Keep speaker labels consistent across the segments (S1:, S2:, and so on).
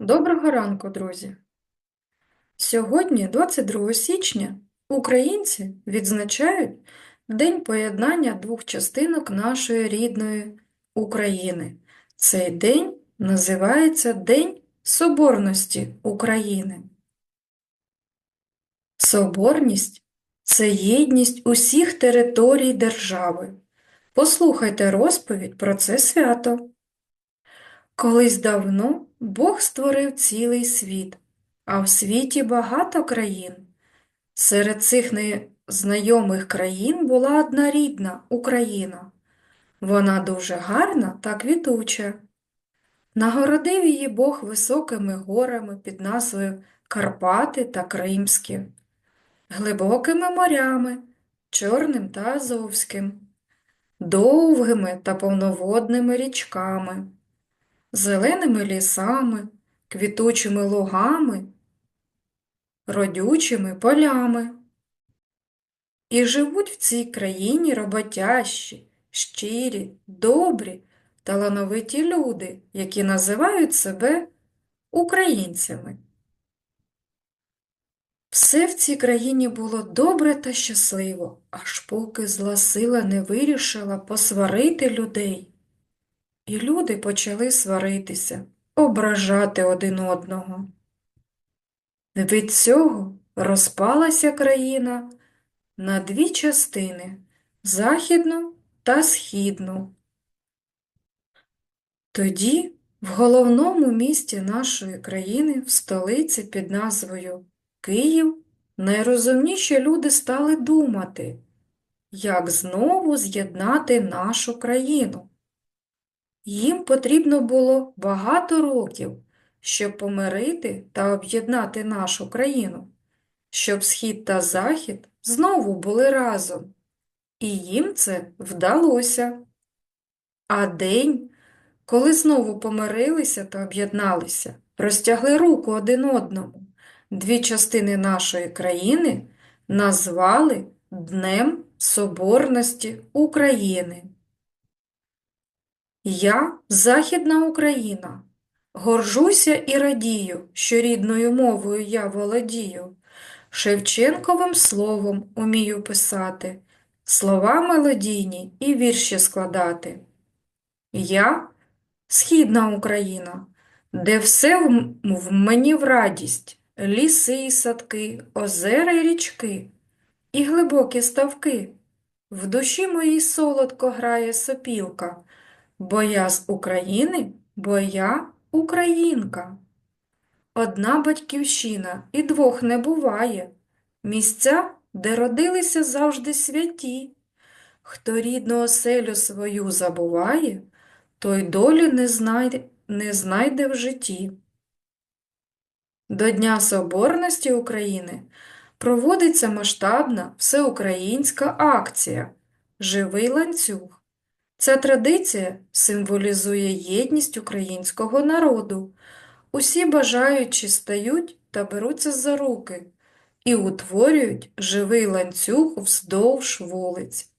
S1: Доброго ранку, друзі! Сьогодні, 22 січня, українці відзначають День поєднання двох частинок нашої рідної України. Цей день називається День Соборності України. Соборність це єдність усіх територій держави. Послухайте розповідь про це свято. Колись давно Бог створив цілий світ, а в світі багато країн. Серед цих незнайомих країн була одна рідна Україна. Вона дуже гарна та квітуча. Нагородив її Бог високими горами під назвою Карпати та Кримські, глибокими морями, Чорним та Азовським, довгими та повноводними річками зеленими лісами, квітучими лугами, родючими полями. І живуть в цій країні роботящі, щирі, добрі, талановиті люди, які називають себе українцями. Все в цій країні було добре та щасливо, аж поки зла сила не вирішила посварити людей. І люди почали сваритися, ображати один одного. Від цього розпалася країна на дві частини західну та східну. Тоді в головному місті нашої країни, в столиці під назвою Київ, найрозумніші люди стали думати, як знову з'єднати нашу країну. Їм потрібно було багато років, щоб помирити та об'єднати нашу країну, щоб схід та захід знову були разом. І їм це вдалося. А день, коли знову помирилися та об'єдналися, розтягли руку один одному, дві частини нашої країни назвали Днем Соборності України. Я Західна Україна. Горжуся і радію, що рідною мовою я володію. Шевченковим словом умію писати, слова мелодійні і вірші складати. Я Східна Україна, де все в, мені в радість, ліси і садки, озера й річки, і глибокі ставки. В душі моїй солодко грає сопілка. Бо я з України, бо я українка. Одна батьківщина і двох не буває. Місця, де родилися завжди святі. Хто рідну оселю свою забуває, той долі не знайде, не знайде в житті. До Дня Соборності України проводиться масштабна всеукраїнська акція Живий ланцюг. Ця традиція символізує єдність українського народу. Усі бажаючі стають та беруться за руки і утворюють живий ланцюг вздовж вулиць.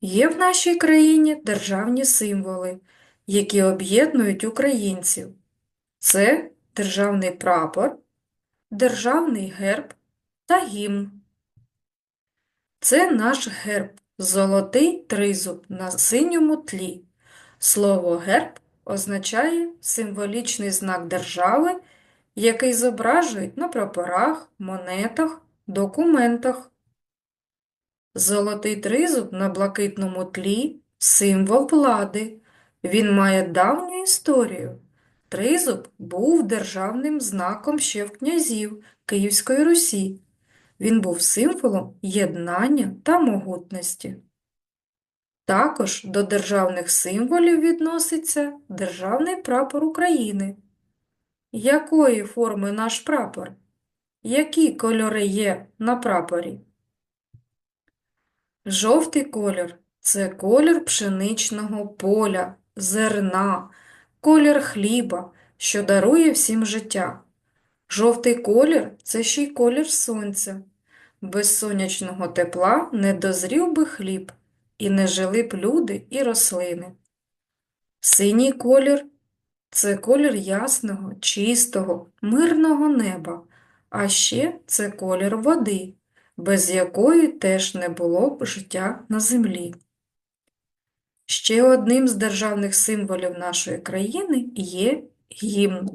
S1: Є в нашій країні державні символи, які об'єднують українців. Це державний прапор, державний герб та гімн. Це наш герб. Золотий тризуб на синьому тлі. Слово герб означає символічний знак держави, який зображують на прапорах, монетах, документах. Золотий тризуб на блакитному тлі символ влади. Він має давню історію. Тризуб був державним знаком ще в князів Київської Русі. Він був символом єднання та могутності. Також до державних символів відноситься Державний прапор України. Якої форми наш прапор? Які кольори є на прапорі? Жовтий колір – це колір пшеничного поля, зерна, колір хліба, що дарує всім життя. Жовтий колір – це ще й колір сонця. Без сонячного тепла не дозрів би хліб, і не жили б люди і рослини. Синій колір Це колір ясного, чистого, мирного неба, а ще це колір води, без якої теж не було б життя на землі. Ще одним з державних символів нашої країни є гімн.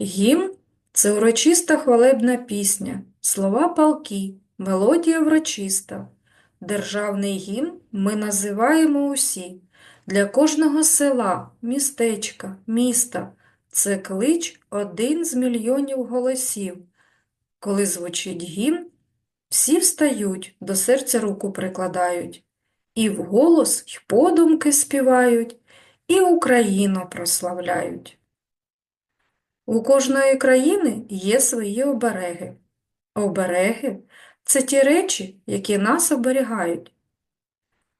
S1: Гімн – це урочиста хвалебна пісня, слова палки, мелодія врочиста. Державний гімн ми називаємо усі. Для кожного села, містечка, міста це клич один з мільйонів голосів. Коли звучить гімн, всі встають, до серця руку прикладають, і вголос й подумки співають, і Україну прославляють. У кожної країни є свої обереги. Обереги – це ті речі, які нас оберігають.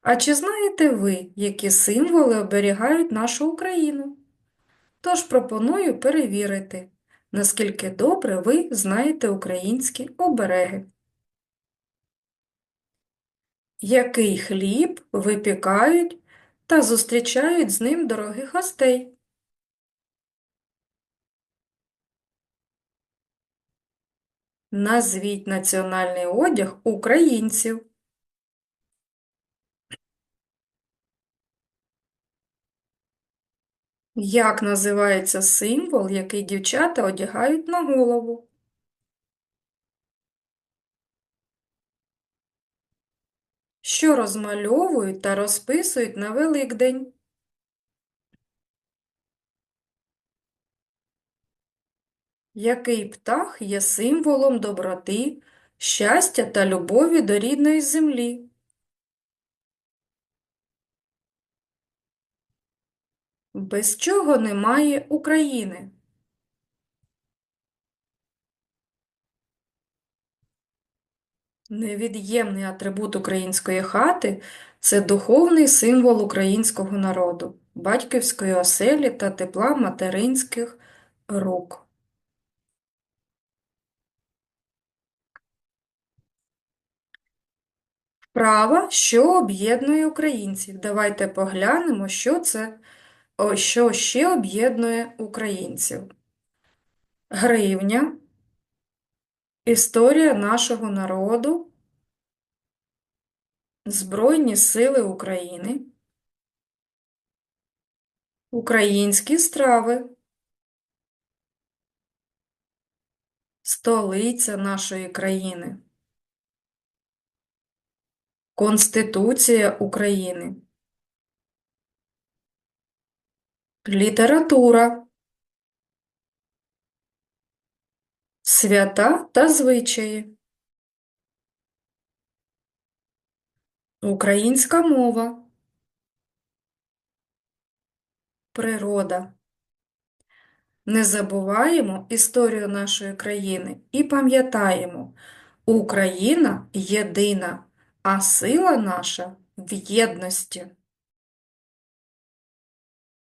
S1: А чи знаєте ви, які символи оберігають нашу Україну? Тож пропоную перевірити, наскільки добре ви знаєте українські обереги. Який хліб випікають та зустрічають з ним дорогих гостей? Назвіть національний одяг українців. Як називається символ, який дівчата одягають на голову? Що розмальовують та розписують на Великдень? Який птах є символом доброти, щастя та любові до рідної землі? Без чого немає України? Невід'ємний атрибут української хати – це духовний символ українського народу, батьківської оселі та тепла материнських рук. Вправа, що об'єднує українців. Давайте поглянемо, що це, що ще об'єднує українців. Гривня, історія нашого народу, Збройні сили України, українські страви, столиця нашої країни. Конституція України. Література. Свята та звичаї. Українська мова. Природа. Не забуваємо історію нашої країни і пам'ятаємо, Україна єдина, а сила наша в єдності.